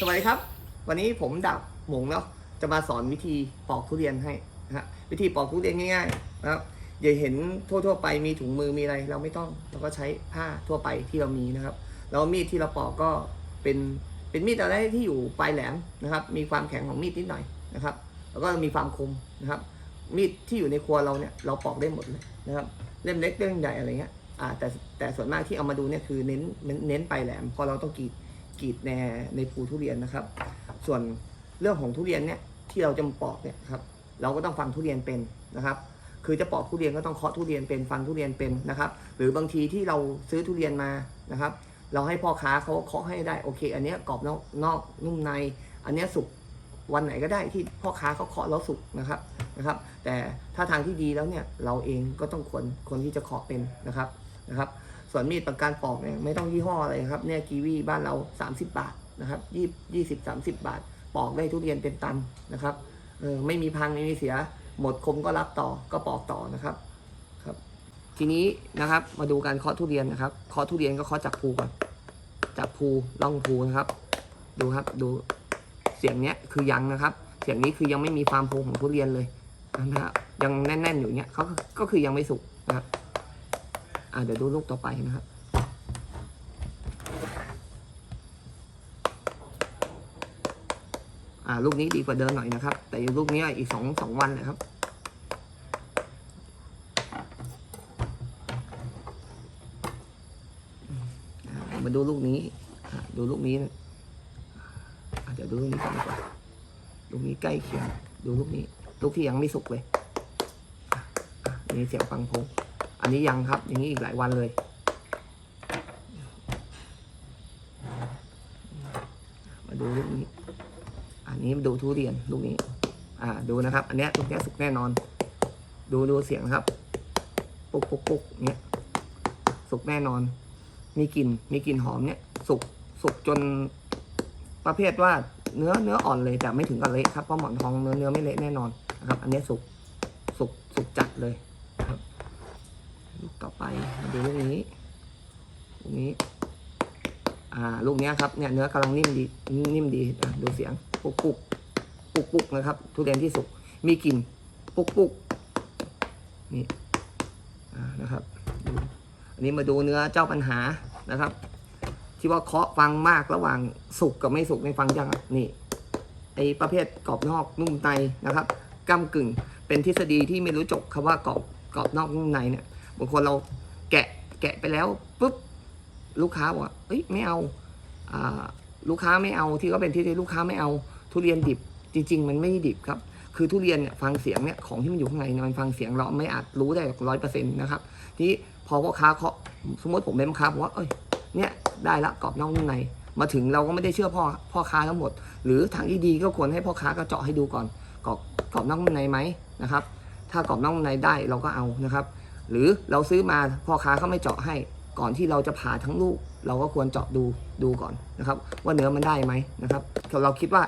สวัสดีครับ วันนี้ผมดับหมงเนาะจะมาสอนวิธีปอกทุเรียนให้นะฮะวิธีปอกทุเรียนง่ายๆนะครับอย่าเห็นทั่วๆไปมีถุงมือมีอะไร เราไม่ต้องเราก็ใช้ผ้าทั่วไปที่เรามีนะครับแล้วมีดที่เราปอกก็เป็นเป็นมีดอะไรที่อยู่ปลายแหลมนะครับ มีความแข็งของมีดนิดหน่อยนะครับ แล้วก็มีความคมนะครับ มีดที่อยู่ในครัวเราเนี่ยเราปอกได้หมดเลยนะครับเล่มเล็กเล่มใหญ่อะไรเงี้ยอ่าแต่แต่ส่วนมากที่เอามาดูเนี่ยคือเน้นเน้นปลายแหลมเพอเราต้องกรีด กรีดในในภูทุเรียนนะครับ ส่วนเรื่องของทุเรียนเนี่ยที่เราจะปอกเนี่ยครับเราก็ต้องฟังทุเรียนเป็นนะครับ คือจะปอกทุเรียนก็ต้องเคาะทุเรียนเป็นฟังทุเรียนเป็นนะครับ หรือบางทีที่เราซื้อทุเรียนมานะครับ เราให้พ่อค้าเขาเคาะให้ได้โอเค อันนี้กรอบนอกนอกนุ่มใน อันนี้สุกวันไหนก็ได้ที่พ่อค้าเขาเคาะแล้วสุกนะครับนะครับ แต่ถ้าทางที่ดีแล้วเนี่ยเราเองก็ต้องควรควรที่จะเคาะเป็นนะครับนะครับ ส่วนมีดปากการปอกเนี่ยไม่ต้องยี่ห้ออะไรครับเนี่ยกีวีบ้านเรา 30 บาทนะครับยี่ยี่สิบสามสิบบาท ปอกได้ทุเรียนเป็นตันนะครับเออไม่มีพังไม่มีเสีย หมดคมก็รับต่อก็ปอกต่อนะครับครับ ทีนี้นะครับมาดูการเคาะทุเรียนนะครับเคาะทุเรียนก็เคาะจากภูก่อนจากภูล่องภูนะครับ ดูครับดูเสียงเนี้ยคือยังนะครับ เสียงนี้คือยังไม่มีความโพของทุเรียนเลยนะครับยังแน่น ๆ อยู่เนี้ยเขาก็คือยังไม่สุกนะครับ อ่าเดี๋ยวดูลูกต่อไปนะครับอ่าลูกนี้ดีกว่าเดิมหน่อยนะครับ แต่ลูกนี้อีกสองสองวันเลยครับมาดูลูกนี้ดูลูกนี้นะอ่าเดี๋ยวดูลูกนี้ก่อนดีกว่าลูกนี้ใกล้เคียงดูลูกนี้ ลูกที่ยังไม่สุกเลยนี่เสียงฟังพง อันนี้ยังครับ อย่างนี้อีกหลายวันเลย มาดูลูกนี้ อันนี้ดูทุเรียนลูกนี้ อ่าดูนะครับ อันนี้ลูกนี้สุกแน่นอน ดูดูเสียงครับ ปุกปุกปุกเนี้ยสุกแน่นอน มีกลิ่น มีกลิ่นหอมเนี้ยสุกสุกจนประเภทว่าเนื้อเนื้ออ่อนเลยแต่ไม่ถึงกับเละครับเพราะหมอนทองเนื้อเนื้อไม่เละแน่นอนนะครับ อันนี้สุกสุกสุกจัดเลย ลูกต่อไปมาดูลูกนี้ลูกนี้ อ่าลูกเนี้ยครับเนี่ยเนื้อกำลังนิ่มดีนิ่มดีอะดูเสียงปุกปุกปุกปุกนะครับ ทุเรียนที่สุกมีกลิ่นปุกปุกนี่อ่านะครับอันนี้มาดูเนื้อเจ้าปัญหานะครับ ที่ว่าเคาะฟังมากระหว่างสุกกับไม่สุกในฟังยังนี่ไอประเภทกรอบนอกนุ่มในนะครับก้ากึ่ง เป็นทฤษฎีที่ไม่รู้จบคำว่ากรอบกรอบนอกนุ่มในเนี่ย บางคนเราแกะแกะไปแล้วปุ๊บลูกค้าบอกว่าเอ้ยไม่เอาอ่าลูกค้าไม่เอาที่ก็เป็นที่ที่ลูกค้าไม่เอาทุเรียนดิบจริง ๆ มันไม่ดิบครับคือทุเรียนเนี่ยฟังเสียงเนี่ยของที่มันอยู่ข้างในเนี่ยมันฟังเสียงเราไม่อาจรู้ได้ร้อยเปอร์เซ็นต์นะครับทีนี้พอพ่อค้าเคาะสมมติผมเป็นพ่อค้าบอกว่าเอ้ยเนี่ยได้ละกรอบนอกนุ่มในมาถึงเราก็ไม่ได้เชื่อพ่อพ่อค้าทั้งหมด หรือทางที่ดีก็ควรให้พ่อค้าก็เจาะให้ดูก่อนกรอบกรอบนอกนุ่มในไหมนะครับ ถ้ากรอบนอกนุ่มในได้เราก็เอานะครับ หรือเราซื้อมาพ่อค้าเขาไม่เจาะให้ ก่อนที่เราจะผ่าทั้งลูก เราก็ควรเจาะดูดูก่อนนะครับ ว่าเนื้อมันได้ไหมนะครับเราคิดว่า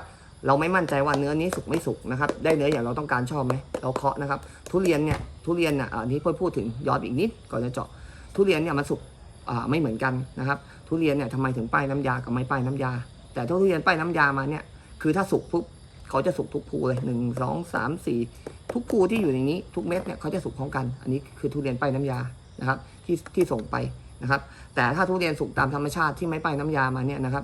เราไม่มั่นใจว่าเนื้อนี้สุกไม่สุกนะครับ ได้เนื้ออย่างเราต้องการชอบไหมเราเคาะนะครับ ทุเรียนเนี่ยทุเรียนอะอันนี้พูดพูดถึงย้อนอีกนิดก่อนจะเจาะ ทุเรียนเนี่ยมันสุกอ่าไม่เหมือนกันนะครับ ทุเรียนเนี่ยทำไมถึงป้ายน้ำยากับไม่ป้ายน้ำยา แต่ถ้าทุเรียนป้ายน้ำยามาเนี่ยคือถ้าสุกปุ๊บเขาจะสุกทุกภูเลยหนึ่งสองสามสี่ ทุกภูที่อยู่ในนี้ทุกเม็ดเนี่ยเขาจะสุกพร้อมกัน อันนี้คือทุเรียนป้ายน้ำยานะครับที่ที่ส่งไปนะครับ แต่ถ้าทุเรียนสุกตามธรรมชาติที่ไม่ป้ายน้ำยามาเนี่ยนะครับ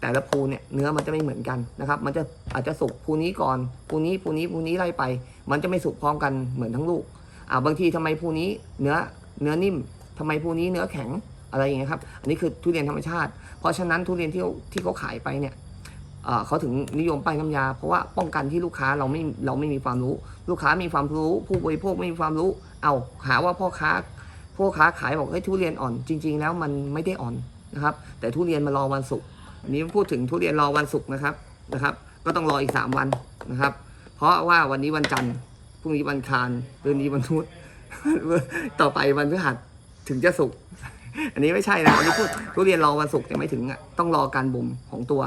แต่ละภูเนี่ยเนื้อมันจะไม่เหมือนกันนะครับ มันจะอาจจะสุกภูนี้ก่อนภูนี้ภูนี้ภูนี้ไล่ไป มันจะไม่สุกพร้อมกันเหมือนทั้งลูกอ่าบางทีทำไมภูนี้เนื้อเนื้อนิ่มทำไมภูนี้เนื้อแข็งอะไรอย่างเงี้ยครับ อันนี้คือทุเรียนธรรมชาติ เพราะฉะนั้นทุเรียนที่ที่เขาขายไปเนี่ย เขาถึงนิยมป้ายน้ำยา เพราะว่าป้องกันที่ลูกค้าเราไม่เราไม่มีความรู้ ลูกค้ามีความรู้ ผู้บริโภคไม่มีความรู้ เอาหาว่าพ่อค้าพ่อค้าขายบอกเฮ้ยทุเรียนอ่อนจริง ๆ แล้วมันไม่ได้อ่อนนะครับ แต่ทุเรียนมารอวันศุกร์นี้พูดถึงทุเรียนรอวันศุกร์นะครับนะครับ ก็ต้องรออีก 3 วันนะครับ เพราะว่าวันนี้วันจันทร์พรุ่งนี้วันคารเดือนนี้วันพุธต่อไปวันพฤหัสถึงจะสุกอันนี้ไม่ใช่นะอันนี้พูดทุเรียนรอวันศุกร์ยังไม่ถึงอะต้องรอการบ่มของตัว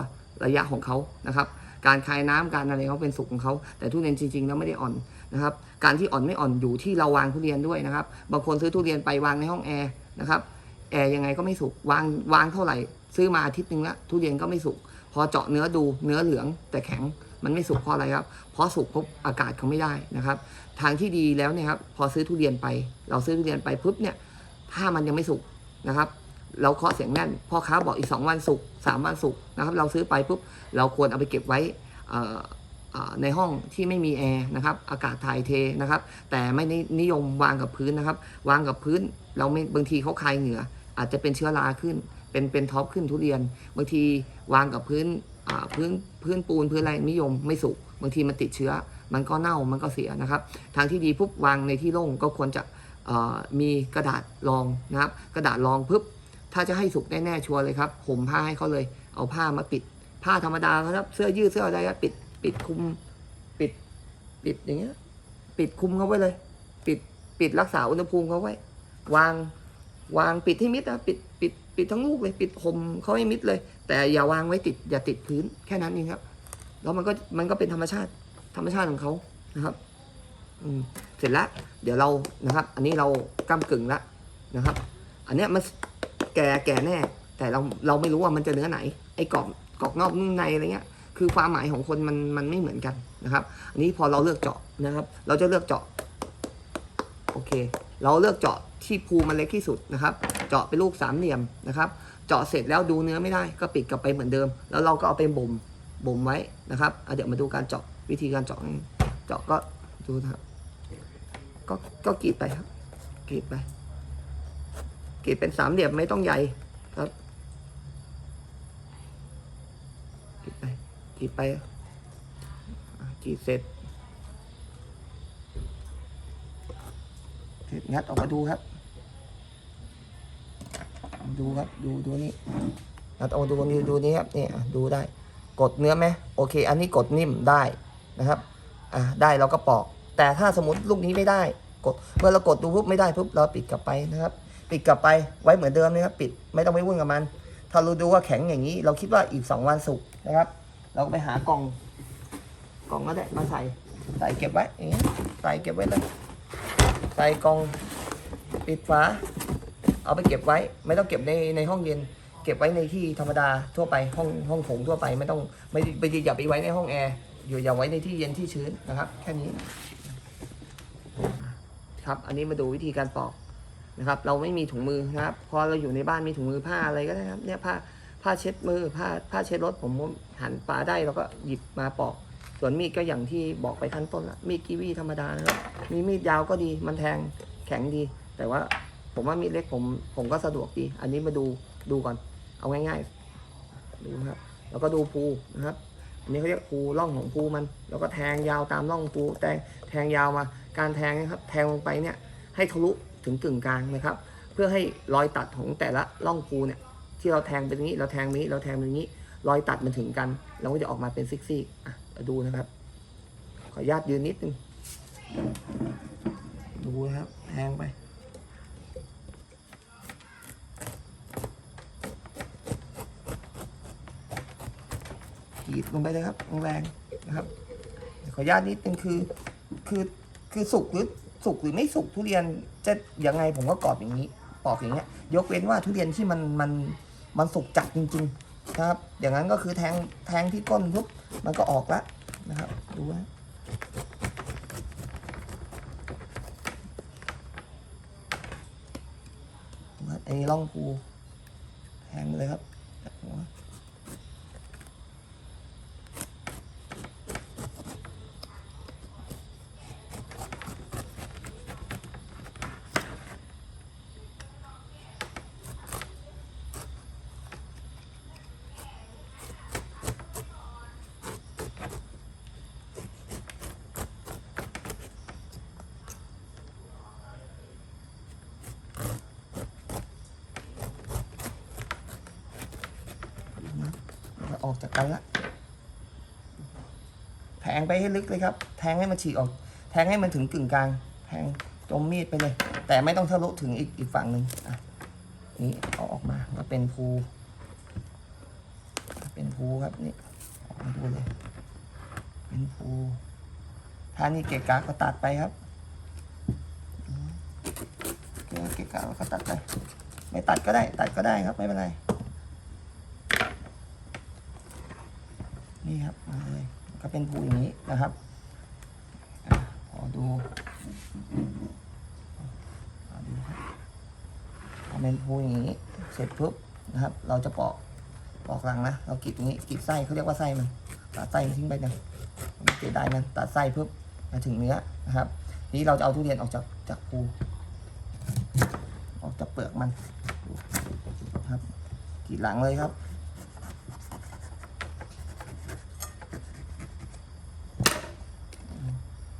ระยะของเขานะครับการคายน้ำการอะไรเขาเป็นสุกของเขาแต่ทุเรียนจริงๆแล้วไม่ได้อ่อนนะครับการที่อ่อนไม่อ่อนอยู่ที่เราวางทุเรียนด้วยนะครับบางคนซื้อทุเรียนไปวางในห้องแอร์นะครับแอร์ยังไงก็ไม่สุกวางวางเท่าไหร่ ซื้อมาอาทิตย์หนึ่งละทุเรียนก็ไม่สุกพอเจาะเนื้อดูเนื้อเหลืองแต่แข็งมันไม่สุกเพราะอะไรครับ เพราะสุกปุ๊บอากาศเขาไม่ได้นะครับ ทางที่ดีแล้วเนี่ยครับพอซื้อทุเรียนไป เราซื้อทุเรียนไปปุ๊บเนี่ยถ้ามันยังไม่สุกนะครับ เราเคาะเสียงแน่นพ่อค้าบอกอีก 2 วันสุกสามวันสุกนะครับ เราซื้อไปปุ๊บเราควรเอาไปเก็บไว้ในห้องที่ไม่มีแอร์นะครับอากาศถ่ายเทนะครับ แต่ไม่นิยมวางกับพื้นนะครับ วางกับพื้น เราไม่บางทีเขาคายเหงื่ออาจจะเป็นเชื้อราขึ้น เป็นเป็นท็อปขึ้นทุเรียน บางทีวางกับพื้นพื้นพื้นปูนพื้นอะไรนิยมไม่สุกบางทีมันติดเชื้อ มันก็เน่ามันก็เสียนะครับ ทางที่ดีปุ๊บวางในที่โล่งก็ควรจะมีกระดาษรองนะครับ กระดาษรองปุ๊บ ถ้าจะให้สุกแน่ๆชัวร์เลยครับห่มผ้าให้เขาเลย เอาผ้ามาปิด ผ้าธรรมดาครับเสื้อยืดเสื้ออะไรก็ปิด ปิดคุมปิด ปิดอย่างเงี้ย ปิดคุมเขาไว้เลย ปิดปิดรักษาอุณหภูมิเขาไว้ วางวางปิดให้มิดนะปิดปิดปิดทั้งลูกเลย ปิดห่มเขาให้มิดเลย แต่อย่าวางไว้ติด อย่าติดพื้นแค่นั้นเองครับ แล้วมันก็มันก็เป็นธรรมชาติธรรมชาติของเขานะครับอืมเสร็จแล้ว เดี๋ยวเรานะครับ อันนี้เรากำกึ่งแล้วนะครับ อันเนี้ยมัน แก่แก่แน่ แต่เราเราไม่รู้ว่ามันจะเนื้อไหน ไอ้กรอบกรอบนอกนุ่มในอะไรเงี้ย คือความหมายของคนมันมันไม่เหมือนกันนะครับ อันนี้พอเราเลือกเจาะนะครับ เราจะเลือกเจาะ โอเค เราเลือกเจาะที่ภูมันเล็กที่สุดนะครับ เจาะเป็นลูกสามเหลี่ยมนะครับ เจาะเสร็จแล้วดูเนื้อไม่ได้ก็ปิดกลับไปเหมือนเดิม แล้วเราก็เอาไปบ่มบ่มไว้นะครับเดี๋ยวมาดูการเจาะวิธีการเจาะเจาะก็ดูนะครับก็ก็กรีดไปครับกรีดไป กรีดเป็นสามเหลี่ยมไม่ต้องใหญ่ครับกรีดไปกรีดไปกรีดเสร็จเสร็จงัดออกมาดูครับ ดูครับ ดูดูนี่งัดออกมาดูนี่ดูนี่ครับนี่ดูได้ กดเนื้อไหมโอเค อันนี้กดนิ่มได้นะครับ อะได้เราก็ปอก แต่ถ้าสมมติลูกนี้ไม่ได้ กด เมื่อเรากดดูปุ๊บไม่ได้ปุ๊บเราปิดกลับไปนะครับ ปิดกลับไปไว้เหมือนเดิมนะครับปิดไม่ต้องไปวุ่นกับมัน ถ้าเราดูว่าแข็งอย่างนี้ เราคิดว่าอีกสองวันสุกนะครับ เราก็ไปหากล่องกล่องก็ได้มาใส่ใส่เก็บไว้อย่างเงี้ใส่เก็บไว้เลยใส่กล่องปิดฝาเอาไปเก็บไว้ ไม่ต้องเก็บในในห้องเย็น เก็บไว้ในที่ธรรมดาทั่วไปห้องห้องโถงทั่วไปไม่ต้องไม่ไปอย่าไปไว้ในห้องแอร์อยู่อย่าไว้ในที่เย็นที่ชื้นนะครับ แค่นี้ครับ อันนี้มาดูวิธีการปอก นะครับ เราไม่มีถุงมือนะครับ พอเราอยู่ในบ้านมีถุงมือผ้าอะไรก็ได้ครับ เนี่ยผ้าผ้าเช็ดมือผ้าผ้าเช็ดรถผมหันปลาได้เราก็หยิบมาปอก ส่วนมีดก็อย่างที่บอกไปขั้นต้นละมีดกีวีธรรมดานะครับมีมีดยาวก็ดีมันแทงแข็งดี แต่ว่าผมว่ามีดเล็กผมผมก็สะดวกดี อันนี้มาดูดูก่อน เอาง่ายๆดูครับ แล้วก็ดูภูนะครับอันนี้เขาเรียกภูร่องของภูมัน แล้วก็แทงยาวตามร่องภูแทงแทงยาวมา การแทงนะครับ แทงลงไปเนี่ยให้ทะลุ ถึงกึ่งกลางนะครับ เพื่อให้รอยตัดของแต่ละร่องภูเนี่ยที่เราแทงเป็นอย่างนี้เราแทงนี้เราแทงแบบนี้ รอยตัดมันถึงกัน เราก็จะออกมาเป็นซิกซี่อะดูนะครับ ขออนุญาตยืนนิดนึงดูนะครับแทงไปขีดลงไปเลยครับแรงนะครับขออนุญาตนิดนึงคือคือคือสุกหรือสุกหรือไม่สุกทุเรียน จะยังไงผมก็กรอบอย่างนี้ปอกอย่างเงี้ยยกเว้นว่าทุเรียนที่มันมันมันสุกจัดจริงๆนะครับ อย่างนั้นก็คือแทงแทงที่ก้นปุ๊บมันก็ออกละนะครับ ดูนะอันนี้ร่องภูแทงเลยครับหัว มันอาละแทงไปให้ลึกเลยครับ แทงให้มันฉีกออก แทงให้มันถึงกึ่งกลาง แทงจมมีดไปเลย แต่ไม่ต้องทะลุถึงอีกอีกฝั่งหนึ่งอะนี่เอาออกมาก็เป็นภูเป็นภูครับนี่ออกมาดูเลย เป็นภูถ้านี่เกะกะก็ตัดไปครับเกะเกะกะก็ตัดไป ไม่ตัดก็ได้ ตัดก็ได้ครับไม่เป็นไร นี่ครับเลยก็เป็นภูอย่างนี้นะครับอะพอดูอดูครับเป็นภูอย่างนี้ เสร็จปุ๊บนะครับ เราจะปอกปอกหลังนะ เรากรีดตรงนี้กรีดไส้เขาเรียกว่าไส้มันตัดไส้ทิ้งไปกันเสียดายมันตัดไส้ปุ๊บมาถึงเนื้อนะครับนี้เราจะเอาทุเรียนออกจากจากภูออกจากเปลือกมันครับกรีดหลังเลยครับ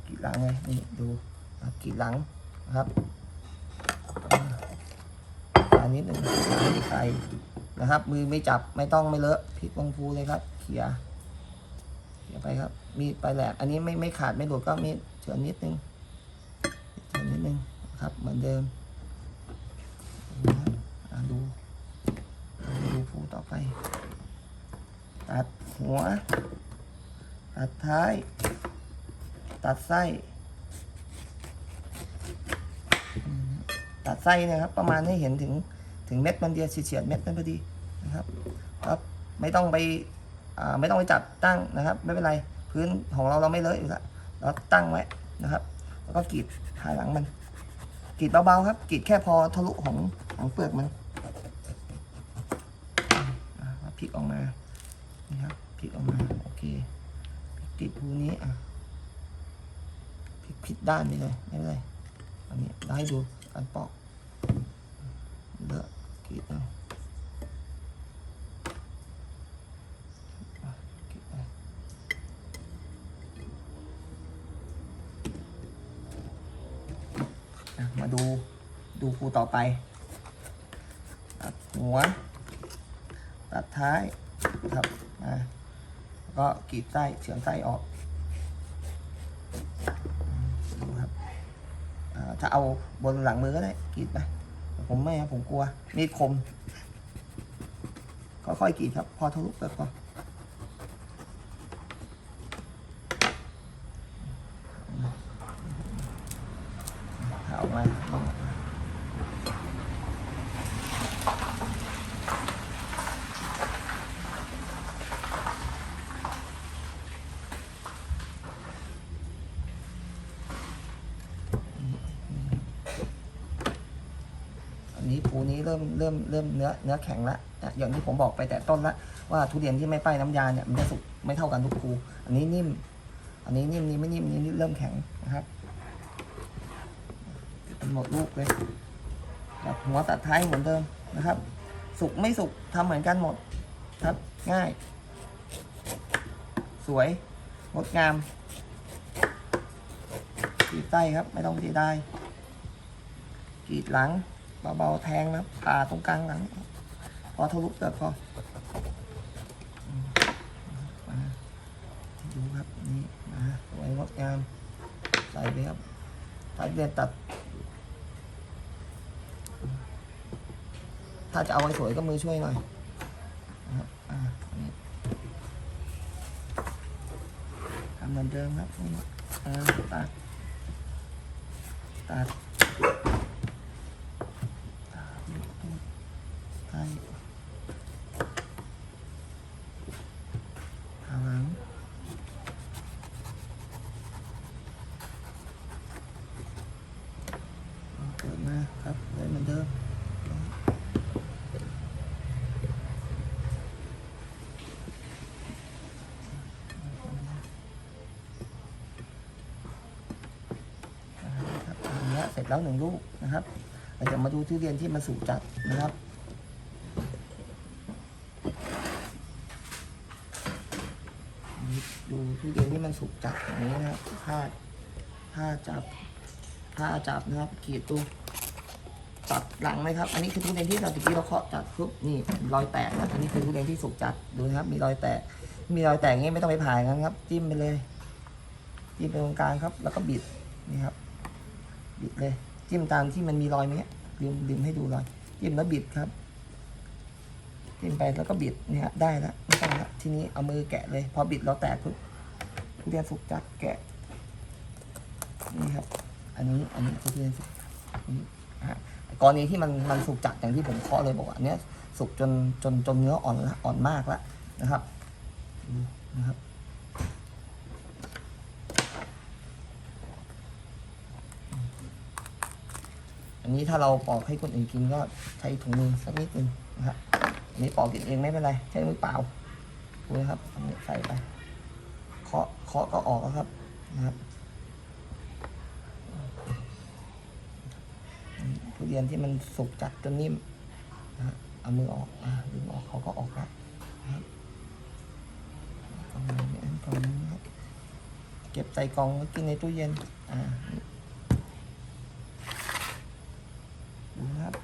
กรีด หลังเลยนี่ดูกรีดหลังนะครับอันนี้หนึ่งใส่นะครับ มือไม่จับไม่ต้องไม่เลอะพลิกลงพูเลยครับเขี่ยเขี่ยไปครับ มีดไปแหลกอันนี้ไม่ไม่ขาดไม่หลุดก็มีดเฉือนนิดนึงเฉือนนิดนึงนะครับ เหมือนเดิมดูดูพูต่อไปตัดหัวตัดท้าย ตัดไส้ตัดไส้นะครับ ประมาณให้เห็นถึงถึงเม็ดมันเดียวเฉียดเม็ดมันพอดีนะครับครับไม่ต้องไปอ่าไม่ต้องไปจับตั้งนะครับ ไม่เป็นไรพื้นของเราเราไม่เลอะอยู่แล้วเราตั้งไว้นะครับ แล้วก็กรีดหาหลังมันกรีดเบาๆครับกรีดแค่พอทะลุของของเปลือกมันพลิกออกมานี่ครับพลิกออกมาโอเคกรีดภูนี้อะ ผิดด้านไปเลยไม่เป็นไรอันนี้เราให้ดูการปอกเลอะกีดเอาอะกรีดเอาอะมาดูดูภูต่อไปตัดหัว ตัดท้ายครับอะก็กรีดไส้เฉือนไส้ออก ถ้าเอาบนหลังมือก็ได้กรีดไปผมไม่ครับผมกลัว มีดคมค่อยๆกรีดครับ พอทะลุเปลือกพอเอามาเอาออกมาอันนี้ภูนี้ เริ่มเริ่มเริ่มเนื้อเนื้อแข็งละอะอย่างที่ผมบอกไปแต่ต้นละว่าทุเรียนที่ไม่ป้ายน้ำยาเนี่ยมันจะสุกไม่เท่ากันทุกภูอันนี้นิ่ม อันนี้นิ่มนี้ไม่นิ่มนี้เริ่มแข็งนะครับหมดลูกเลยตัดหัวตัดท้ายเหมือนเดิมนะครับ สุกไม่สุกทำเหมือนกันหมดครับ ง่าย สวยงดงามกรีดไส้ครับ ไม่ต้องเสียดายกรีดหลัง เบาๆแทงนะผ่าตรงกลางหลังพอทะลุเปลือกพอมาดูครับนี่มาสวยงดงามใส่ไปครับถ้าเรียนตัด ถ้าจะเอาไว้สวยก็มือช่วยหน่อยทำเหมือนเดิมครับตัดตัดใช่หาหลังเปิดมาครับเลยเหมือนเดิม นะครับอันนี้เส ร็จแล้วหนึ่งลูกนะครับเราจะมาดูทุเรียนที่มันสุกจัดนะครับดูทุเรียนที่มันสุกจัดอย่างนี้นะครับถ้าถ้าจับถ้าจับนะครับขีดดูตัดหลังไหมครับ อันนี้คือทุเรียนที่เราตะกี้เราเคาะจัดปุ๊บนี่รอยแตกนะอันนี้คือทุเรียนที่สุกจัดดูนะครับ มีรอยแตก มีรอยแตกอย่างงี้ไม่ต้องไปผ่าอย่างนั้นครับ จิ้มไปเลยจิ้มไปตรงกลางครับ แล้วก็บิดนี่ครับ บิดเลย จิ้มตามที่มันมีรอยไหมเนี่ยลืมลืมให้ดูรอย จิ้มแล้วบิดครับ จิ้มไปแล้วก็บิดเนี่ยได้แล้วไม่ต้องละทีนี้เอามือแกะเลย พอบิดแล้วแตกปุ๊บทุเรียนสุกจัดแกะ นี่ครับ อันนี้อันนี้ทุเรียนสุกอันนี้อะกรณีที่มันมันสุกจัดอย่างที่ผมเคาะเลยบอกว่าอันเนี้ยสุกจนจนจนเนื้ออ่อนละอ่อนมากแล้วนะครับนะครับ อันนี้ถ้าเราปอกให้คนอื่นกินก็ใช้ถุงมือสักนิดนึงนะครับอันนี้ปอกกินเองไม่เป็นไรใช้มือเปล่าดูนะครับอันนี้ใส่ไปเคาะเคาะก็ออกครับนะครับทุเรียนที่มันสุกจัดจนนิ่มนะเอามือออกอ่าดึงออกเขาก็ออกแล้วนะครับประมาณนี้ประมาณนี้ครับเก็บใส่กล่องไว้กินในตู้เย็นอ่านี่ดูนะครับ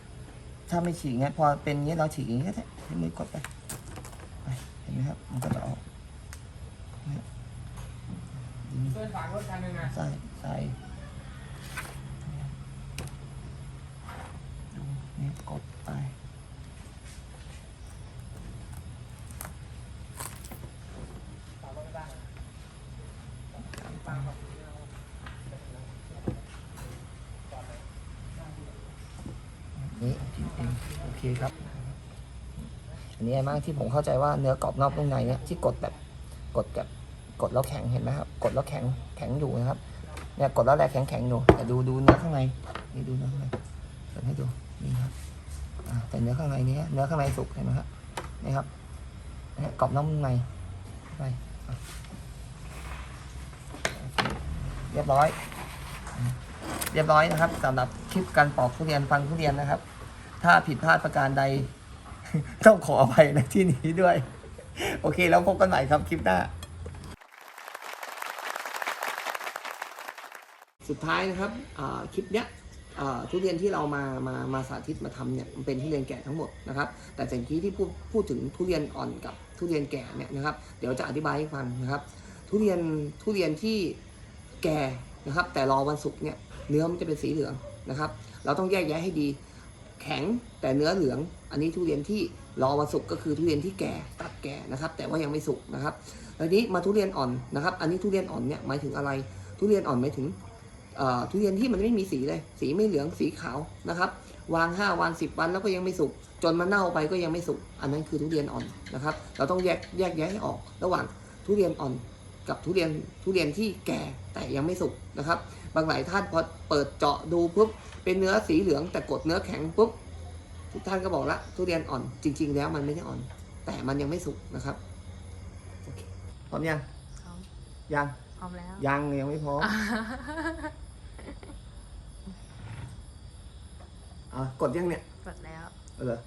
ถ้าไม่ฉีกเงี้ยพอเป็นอย่างเงี้ยเราฉีกอย่างเงี้ยได้ใช้มือกดไปไปเห็นไหมครับ มันก็จะออกเพื่อนฝากรถคันหนึ่งนะใส่ใส่ดูนี่กดไป ฝากรถไม่ได้ นี่กินเองโอเคครับ อันนี้ไอ้มากที่ผมเข้าใจว่าเนื้อกรอบนอกนุ่มในเนี่ยที่กดแบบกดแบบกดแล้วแข็งเห็นไหมครับ กดแล้วแข็งแข็งอยู่นะครับเนี่ยกดแล้วแรกแข็งแข็งอยู่แต่ดูดูเนื้อข้างในนี่ดูเนื้อข้างในเปิดให้ดูนี่ครับแต่เนื้อข้างในนี้เนื้อข้างในสุกเห็นไหมครับนี่ครับเนี่ยกรอบนอกนุ่มในไปเคเรียบร้อย เรียบร้อยนะครับสำหรับคลิปการปอกทุเรียนฟังทุเรียนนะครับ ถ้าผิดพลาดประการใด ต้องขออภัยในที่นี้ด้วย โอเค แล้วพบกันใหม่ครับคลิปหน้า สุดท้ายนะครับคลิปเนี้ยทุเรียนที่เรามามามาสาธิตมาทำเนี่ยมันเป็นทุเรียนแก่ทั้งหมดนะครับ แต่สิ่งที่ที่พูดพูดถึงทุเรียนอ่อนกับทุเรียนแก่เนี่ยนะครับ เดี๋ยวจะอธิบายให้ฟังนะครับ ทุเรียนทุเรียนที่แก่นะครับ แต่รอวันสุกเนี่ยเนื้อมันจะเป็นสีเหลืองนะครับ เราต้องแยกแยะให้ดี แข็งแต่เนื้อเหลือง อันนี้ทุเรียนที่รอวันสุกก็คือทุเรียนที่แก่ตัดแก่นะครับ แต่ว่ายังไม่สุกนะครับแล้วนี้มาทุเรียนอ่อนนะครับ อันนี้ทุเรียนอ่อนเนี่ยหมายถึงอะไร ทุเรียนอ่อนหมายถึงทุเรียนที่มันไม่มีสีเลย สีไม่เหลืองสีขาวนะครับ วาง 5 วัน 10 วันแล้วก็ยังไม่สุก จนมันเน่าไปก็ยังไม่สุก อันนั้นคือทุเรียนอ่อนนะครับ เราต้องแยกแยกแยะให้ออก ระหว่างทุเรียนอ่อนกับทุเรียนทุเรียนที่แก่แต่ยังไม่สุกนะครับ บางหลายท่านพอเปิดเจาะดูปุ๊บเป็นเนื้อสีเหลืองแต่กดเนื้อแข็งปุ๊บทุกท่านก็บอกละทุเรียนอ่อนจริง ๆ แล้วมันไม่ได้อ่อน แต่มันยังไม่สุกนะครับโอเคพร้อมยังพร้อมยังพร้อมแล้วยังยังไม่พร้อมอะกดยังเนี่ยกดแล้วเอาเหรอ